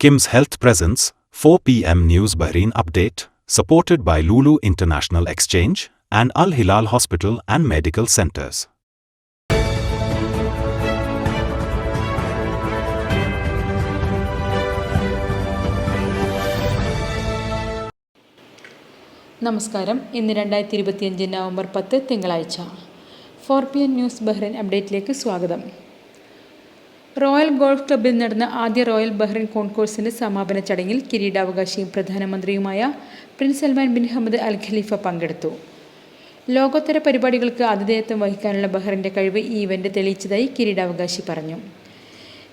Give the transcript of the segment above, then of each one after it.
Kim's Health Presence, 4 p.m. News Bahrain Update, supported by Lulu International Exchange and Al Hilal Hospital and Medical Centers. നമസ്കാരം ഇന്ന് രണ്ടായിരത്തി ഇരുപത്തിയഞ്ച് November പത്ത് തിങ്കളാഴ്ച four P N news Bahrain അപ്ഡേറ്റിലേക്ക് സ്വാഗതം royal golf ക്ലബ്ബിൽ നടന്ന ആദ്യ റോയൽ ബഹ്റിൻ കോൺകോഴ്സിന്റെ സമാപന ചടങ്ങിൽ കിരീടാവകാശിയും പ്രധാനമന്ത്രിയുമായ prince Salman bin Hamad Al Khalifa പങ്കെടുത്തു. ലോകോത്തര പരിപാടികൾക്ക് ആതിഥേയത്വം വഹിക്കാനുള്ള ബഹ്റിന്റെ കഴിവ് ഈ ഇവന്റ് തെളിയിച്ചതായി കിരീടാവകാശി പറഞ്ഞു.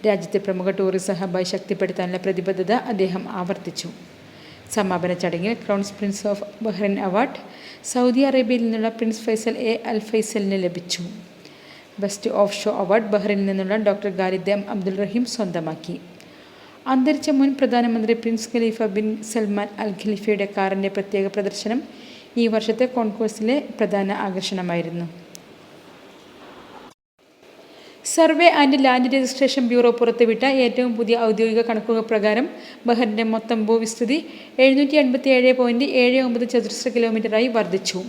രാജ്യത്തെ പ്രമുഖ ടൂറിസം ഹബ്ബായി ശക്തിപ്പെടുത്താനുള്ള പ്രതിബദ്ധത അദ്ദേഹം ആവർത്തിച്ചു. സമാപന ചടങ്ങിൽ crowns prince of Bahrain award Saudi അറേബ്യയിൽ നിന്നുള്ള പ്രിൻസ് ഫൈസൽ എ അൽ ഫൈസലിന് ലഭിച്ചു. ബെസ്റ്റ് ഓഫ് ഷോ അവാർഡ് ബഹ്റിനിൽ നിന്നുള്ള doctor Khalid M Abdul Rahim സ്വന്തമാക്കി. അന്തരിച്ച മുൻ പ്രധാനമന്ത്രി prince Khalifa bin Salman Al ഖലീഫയുടെ കാറിന്റെ പ്രത്യേക പ്രദർശനം ഈ വർഷത്തെ കോൺകോഴ്സിലെ പ്രധാന ആകർഷണമായിരുന്നു. Survey and land registration bureau പുറത്തുവിട്ട ഏറ്റവും പുതിയ ഔദ്യോഗിക കണക്കുകൾ പ്രകാരം ബഹറിന്റെ മൊത്തം ഭൂവിസ്തൃതി എഴുന്നൂറ്റി എൺപത്തി ഏഴ് പോയിന്റ് ഏഴ് ഒമ്പത് ചതുരശ്ര കിലോമീറ്ററായി വർദ്ധിച്ചു.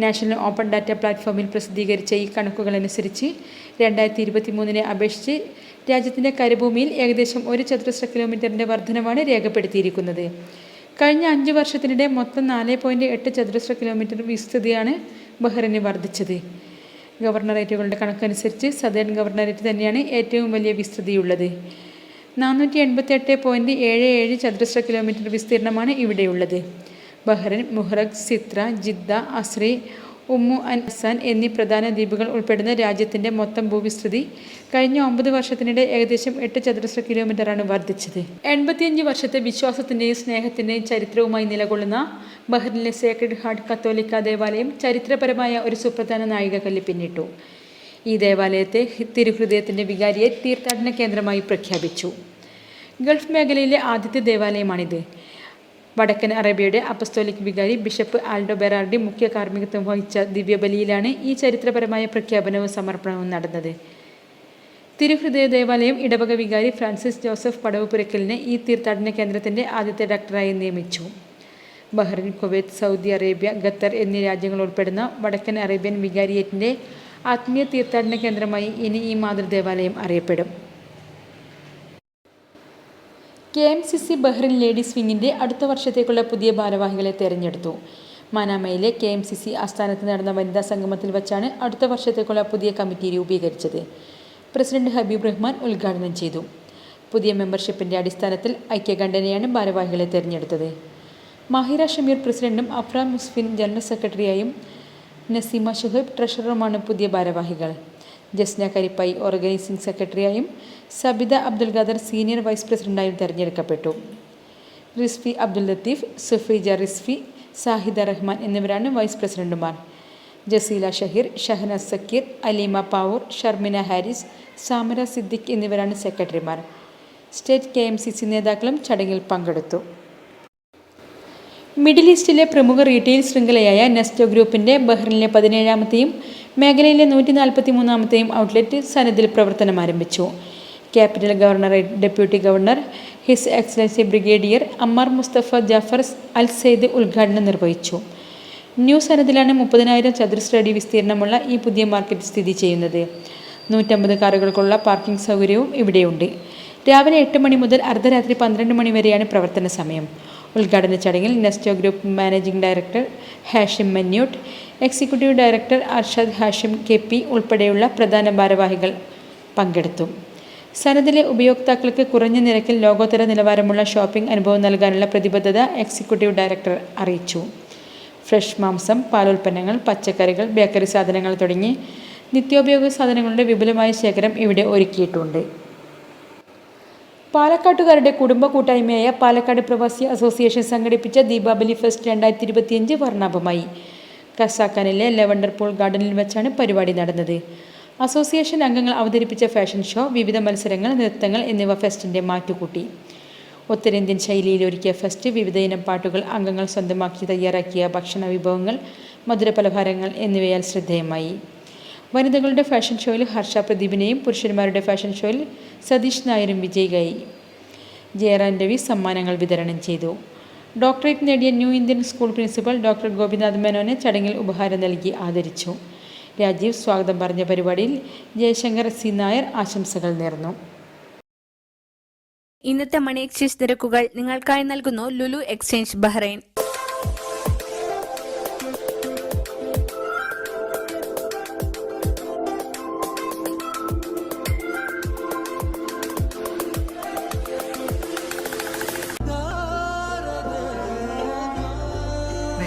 നാഷണൽ ഓപ്പൺ ഡാറ്റ പ്ലാറ്റ്ഫോമിൽ പ്രസിദ്ധീകരിച്ച ഈ കണക്കുകളനുസരിച്ച് രണ്ടായിരത്തി ഇരുപത്തി മൂന്നിനെ അപേക്ഷിച്ച് രാജ്യത്തിന്റെ കരഭൂമിയിൽ ഏകദേശം ഒരു ചതുരശ്ര കിലോമീറ്ററിന്റെ വർധനമാണ് രേഖപ്പെടുത്തിയിരിക്കുന്നത്. കഴിഞ്ഞ അഞ്ച് വർഷത്തിനിടെ മൊത്തം നാല് പോയിന്റ് എട്ട് ചതുരശ്ര കിലോമീറ്റർ വിസ്തൃതിയാണ് ബഹ്റിന് വർദ്ധിച്ചത്. ഗവർണറേറ്റുകളുടെ കണക്കനുസരിച്ച് സദേൺ ഗവർണറേറ്റ് തന്നെയാണ് ഏറ്റവും വലിയ വിസ്തൃതിയുള്ളത്. നാനൂറ്റി എൺപത്തി പോയിന്റ് ഏഴ് ഏഴ് ചതുരശ്ര കിലോമീറ്റർ വിസ്തീർണമാണ് ഇവിടെയുള്ളത്. Bahrain Muharraq Sitra Jidda അസ്രി Umm അൻ അസാൻ എന്നീ പ്രധാന ദ്വീപുകൾ ഉൾപ്പെടുന്ന രാജ്യത്തിന്റെ മൊത്തം ഭൂവിസ്തൃതി കഴിഞ്ഞ ഒമ്പത് വർഷത്തിനിടെ ഏകദേശം എട്ട് ചതുരശ്ര കിലോമീറ്ററാണ് വർദ്ധിച്ചത്. എൺപത്തിയഞ്ച് വർഷത്തെ വിശ്വാസത്തിന്റെയും സ്നേഹത്തിന്റെയും ചരിത്രവുമായി നിലകൊള്ളുന്ന ബഹ്റിനിലെ സേക്രഡ് ഹാർട്ട് കത്തോലിക്ക ദേവാലയം ചരിത്രപരമായ ഒരു സുപ്രധാന നായികക്കല്ല് പിന്നിട്ടു. ഈ ദേവാലയത്തെ തിരുഹൃദയത്തിന്റെ വികാരിയെ തീർത്ഥാടന കേന്ദ്രമായി പ്രഖ്യാപിച്ചു. ഗൾഫ് മേഖലയിലെ ആദ്യത്തെ ദേവാലയമാണിത്. വടക്കൻ അറേബ്യയുടെ അപ്പസ്തോലിക് വികാരി ബിഷപ്പ് ആൽഡോ ബെറാർഡി മുഖ്യ കാർമ്മികത്വം വഹിച്ച ദിവ്യബലിയിലാണ് ഈ ചരിത്രപരമായ പ്രഖ്യാപനവും സമർപ്പണവും നടന്നത്. തിരുഹൃദയ ദേവാലയം ഇടവക വികാരി ഫ്രാൻസിസ് ജോസഫ് പടവുപുരക്കലിനെ ഈ തീർത്ഥാടന കേന്ദ്രത്തിന്റെ ആദ്യത്തെ ഡോക്ടറായി നിയമിച്ചു. Bahrain Kuwait Saudi Arabia Qatar എന്നീ രാജ്യങ്ങൾ ഉൾപ്പെടുന്ന വടക്കൻ അറേബ്യൻ വികാരിയേറ്റിന്റെ ആത്മീയ തീർത്ഥാടന കേന്ദ്രമായി ഇനി ഈ മാതൃദേവാലയം അറിയപ്പെടും. K M C C Bahrain ladies വിങ്ങിന്റെ അടുത്ത വർഷത്തേക്കുള്ള പുതിയ ഭാരവാഹികളെ തെരഞ്ഞെടുത്തു. മനാമയിലെ കെ എം സി സി ആസ്ഥാനത്ത് നടന്ന വനിതാ സംഗമത്തിൽ വച്ചാണ് അടുത്ത വർഷത്തേക്കുള്ള പുതിയ കമ്മിറ്റി രൂപീകരിച്ചത്. പ്രസിഡന്റ് ഹബീബ് റഹ്മാൻ ഉദ്ഘാടനം ചെയ്തു. പുതിയ മെമ്പർഷിപ്പിന്റെ അടിസ്ഥാനത്തിൽ ഐക്യകണ്ഠനെയാണ് ഭാരവാഹികളെ തെരഞ്ഞെടുത്തത്. മാഹിര ഷമീർ പ്രസിഡന്റും അഫ്രാം മുസ്ഫിൻ ജനറൽ സെക്രട്ടറിയായും നസീമ ഷുഹൈബ് ട്രഷററുമാണ് പുതിയ ഭാരവാഹികൾ. ജസ്ന കരിപ്പായി ഓർഗനൈസിംഗ് സെക്രട്ടറിയായും സബിത അബ്ദുൽ ഖാദർ സീനിയർ വൈസ് പ്രസിഡന്റായും തെരഞ്ഞെടുക്കപ്പെട്ടു. റിസ്ഫി അബ്ദുൽ ലത്തീഫ് സുഫീജ റിസ്ഫി സാഹിദ റഹ്മാൻ എന്നിവരാണ് വൈസ് പ്രസിഡന്റുമാർ. ജസീല ഷഹീർ ഷഹന സക്കീർ അലീമ പാവൂർ ഷർമിന ഹാരിസ് സാമര സിദ്ദിഖ് എന്നിവരാണ് സെക്രട്ടറിമാർ. State K M C C നേതാക്കളും ചടങ്ങിൽ പങ്കെടുത്തു. മിഡിൽ ഈസ്റ്റിലെ പ്രമുഖ റീറ്റെയിൽ ശൃംഖലയായ നെസ്റ്റോ ഗ്രൂപ്പിന്റെ ബഹ്റിനിലെ പതിനേഴാമത്തെയും മേഖലയിലെ നൂറ്റി നാൽപ്പത്തി മൂന്നാമത്തെയും ഔട്ട്ലെറ്റ് സനദിൽ പ്രവർത്തനം ആരംഭിച്ചു. Capital governor deputy governor his excellency brigadier Ammar Mustafa Jafar Al Saeed ഉദ്ഘാടനം നിർവഹിച്ചു. ന്യൂ സനദിലാണ് മുപ്പതിനായിരം ചതുരശ്ര അടി വിസ്തീർണമുള്ള ഈ പുതിയ മാർക്കറ്റ് സ്ഥിതി ചെയ്യുന്നത്. നൂറ്റമ്പത് കാറുകൾക്കുള്ള പാർക്കിംഗ് സൗകര്യവും ഇവിടെയുണ്ട്. രാവിലെ എട്ട് മണി മുതൽ അർദ്ധരാത്രി പന്ത്രണ്ട് മണി വരെയാണ് പ്രവർത്തന സമയം. ഉദ്ഘാടന ചടങ്ങിൽ Nesto group managing director Hashim മന്യൂട്ട് executive director Arshad Hashim K P ഉൾപ്പെടെയുള്ള പ്രധാന ഭാരവാഹികൾ പങ്കെടുത്തു. സനദിലെ ഉപയോക്താക്കൾക്ക് കുറഞ്ഞ നിരക്കിൽ ലോകോത്തര നിലവാരമുള്ള ഷോപ്പിംഗ് അനുഭവം നൽകാനുള്ള പ്രതിബദ്ധത എക്സിക്യൂട്ടീവ് ഡയറക്ടർ അറിയിച്ചു. ഫ്രഷ് മാംസം പാലുൽപ്പന്നങ്ങൾ പച്ചക്കറികൾ ബേക്കറി സാധനങ്ങൾ തുടങ്ങി നിത്യോപയോഗ സാധനങ്ങളുടെ വിപുലമായ ശേഖരം ഇവിടെ ഒരുക്കിയിട്ടുണ്ട്. പാലക്കാട്ടുകാരുടെ കുടുംബ കൂട്ടായ്മയായ പാലക്കാട് പ്രവാസി അസോസിയേഷൻ സംഘടിപ്പിച്ച ദീപാവലി ഫെസ്റ്റ് രണ്ടായിരത്തി ഇരുപത്തിയഞ്ച് വർണാഭമായി. കസാക്കാനിലെ ലെവണ്ടർ പൂൾ ഗാർഡനിൽ വെച്ചാണ് പരിപാടി നടന്നത്. അസോസിയേഷൻ അംഗങ്ങൾ അവതരിപ്പിച്ച ഫാഷൻ ഷോ വിവിധ മത്സരങ്ങൾ നൃത്തങ്ങൾ എന്നിവ ഫെസ്റ്റിന്റെ മാറ്റുകൂട്ടി. ഉത്തരേന്ത്യൻ ശൈലിയിൽ ഒരുക്കിയ ഫെസ്റ്റ് വിവിധ ഇനം പാട്ടുകൾ അംഗങ്ങൾ സ്വന്തമാക്കി തയ്യാറാക്കിയ ഭക്ഷണ വിഭവങ്ങൾ മധുരപലഹാരങ്ങൾ എന്നിവയാൽ ശ്രദ്ധേയമായി. വനിതകളുടെ ഫാഷൻ ഷോയിൽ ഹർഷ പ്രദീപിനെയും പുരുഷന്മാരുടെ ഫാഷൻ ഷോയിൽ സതീഷ് നായരും വിജയിയായി ജയറാൻ രവി സമ്മാനങ്ങൾ വിതരണം ചെയ്തു. ഡോക്ടറേറ്റ് നേടിയ new Indian school principal doctor Gopinath മേനോനെ ചടങ്ങിൽ ഉപഹാരം നൽകി ആദരിച്ചു. രാജീവ് സ്വാഗതം പറഞ്ഞ പരിപാടിയിൽ ജയശങ്കർ സി നായർ ആശംസകൾ നേർന്നു. ഇന്നത്തെ മണി എക്സ്ചേഞ്ച് നിരക്കുകൾ നിങ്ങൾക്കായി നൽകുന്നു ലുലു എക്സ്ചേഞ്ച് ബഹ്റൈൻ.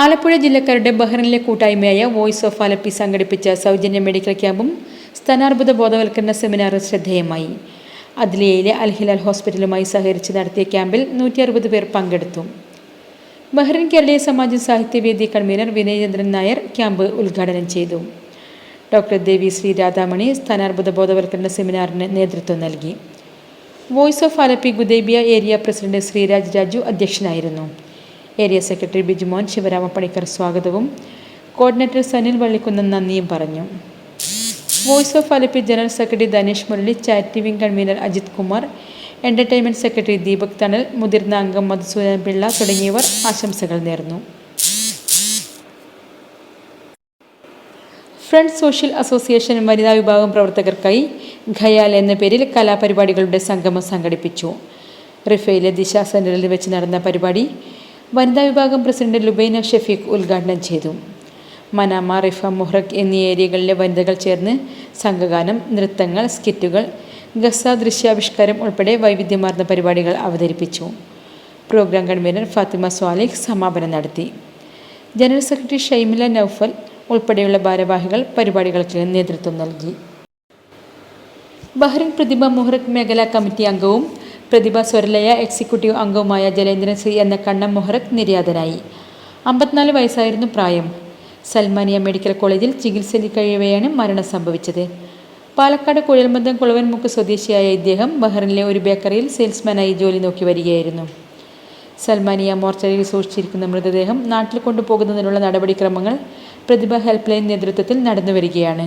ആലപ്പുഴ ജില്ലക്കാരുടെ ബഹ്റിനിലെ കൂട്ടായ്മയായ വോയിസ് ഓഫ് ആലപ്പി സംഘടിപ്പിച്ച സൗജന്യ മെഡിക്കൽ ക്യാമ്പും സ്ഥാനാർബുദ ബോധവൽക്കരണ സെമിനാറും ശ്രദ്ധേയമായി. അദ്ലിയയിലെ അൽഹിലാൽ ഹോസ്പിറ്റലുമായി സഹകരിച്ച് നടത്തിയ ക്യാമ്പിൽ നൂറ്റി അറുപത് പേർ പങ്കെടുത്തു. Bahrain Keraleeya Samajam Sahityavedi convener Vinayachandran Nair camp ഉദ്ഘാടനം ചെയ്തു. ഡോക്ടർ ദേവി ശ്രീ രാധാമണി സ്ഥാനാർബുദ ബോധവൽക്കരണ സെമിനാറിന് നേതൃത്വം നൽകി. Voice of Alleppey Gudaibiya area president Sreeraj Raju അധ്യക്ഷനായിരുന്നു. ഏരിയ സെക്രട്ടറി ബിജുമോൻ ശിവരാമ പണിക്കർ സ്വാഗതവും. കോർഡിനേറ്റർ സനിൽ വള്ളിക്കുന്നൻ നന്ദിയും പറഞ്ഞു. Voice of Alleppey general secretary Dhanesh Murali charity wing convener Ajith Kumar entertainment secretary Deepak തണൽ മുതിർന്ന അംഗം മധുസൂദൻ പിള്ള തുടങ്ങിയവർ ആശംസകൾ നേർന്നു. ഫ്രണ്ട്സ് സോഷ്യൽ അസോസിയേഷൻ വനിതാ വിഭാഗം പ്രവർത്തകർക്കായി ഖയാൽ എന്ന പേരിൽ കലാപരിപാടികളുടെ സംഗമം സംഘടിപ്പിച്ചു. റിഫയിലെ ദിശ സെന്ററിൽ വെച്ച് നടന്ന പരിപാടി വനിതാ വിഭാഗം പ്രസിഡന്റ് ലുബൈന ഷെഫീഖ് ഉദ്ഘാടനം ചെയ്തു. മനാമ റിഫ മുഹ്റഖ് എന്നീ ഏരിയകളിലെ വനിതകൾ ചേർന്ന് സംഘഗാനം നൃത്തങ്ങൾ സ്കിറ്റുകൾ ഗസ ദൃശ്യാവിഷ്കാരം ഉൾപ്പെടെ വൈവിധ്യമാർന്ന പരിപാടികൾ അവതരിപ്പിച്ചു. പ്രോഗ്രാം കൺവീനർ ഫാത്തിമ സ്വാലിഖ് സമാപനം നടത്തി. ജനറൽ സെക്രട്ടറി ഷൈമില നൌഫൽ ഉൾപ്പെടെയുള്ള ഭാരവാഹികൾ പരിപാടികൾക്ക് നേതൃത്വം നൽകി. ബഹ്റിൻ പ്രതിഭ മുഹറക് മേഖലാ കമ്മിറ്റി അംഗവും പ്രതിഭ സ്വരലയ എക്സിക്യൂട്ടീവ് അംഗവുമായ ജലേന്ദ്രൻ സി എന്ന കണ്ണം മുഹറക് നിര്യാതനായി. അമ്പത്തിനാല് വയസ്സായിരുന്നു പ്രായം. സൽമാനിയ മെഡിക്കൽ കോളേജിൽ ചികിത്സയിൽ കഴിയവെയാണ് മരണം സംഭവിച്ചത്. പാലക്കാട് കുഴൽമന്ദം കുളവൻമുക്ക് സ്വദേശിയായ ഇദ്ദേഹം ബഹ്റിനിലെ ഒരു ബേക്കറിയിൽ സെയിൽസ്മാനായി ജോലി നോക്കി വരികയായിരുന്നു. സൽമാനിയ മോർച്ചറിയിൽ സൂക്ഷിച്ചിരിക്കുന്ന മൃതദേഹം നാട്ടിൽ കൊണ്ടുപോകുന്നതിനുള്ള നടപടിക്രമങ്ങൾ പ്രതിഭ ഹെൽപ്പ് ലൈൻ നേതൃത്വത്തിൽ നടന്നുവരികയാണ്.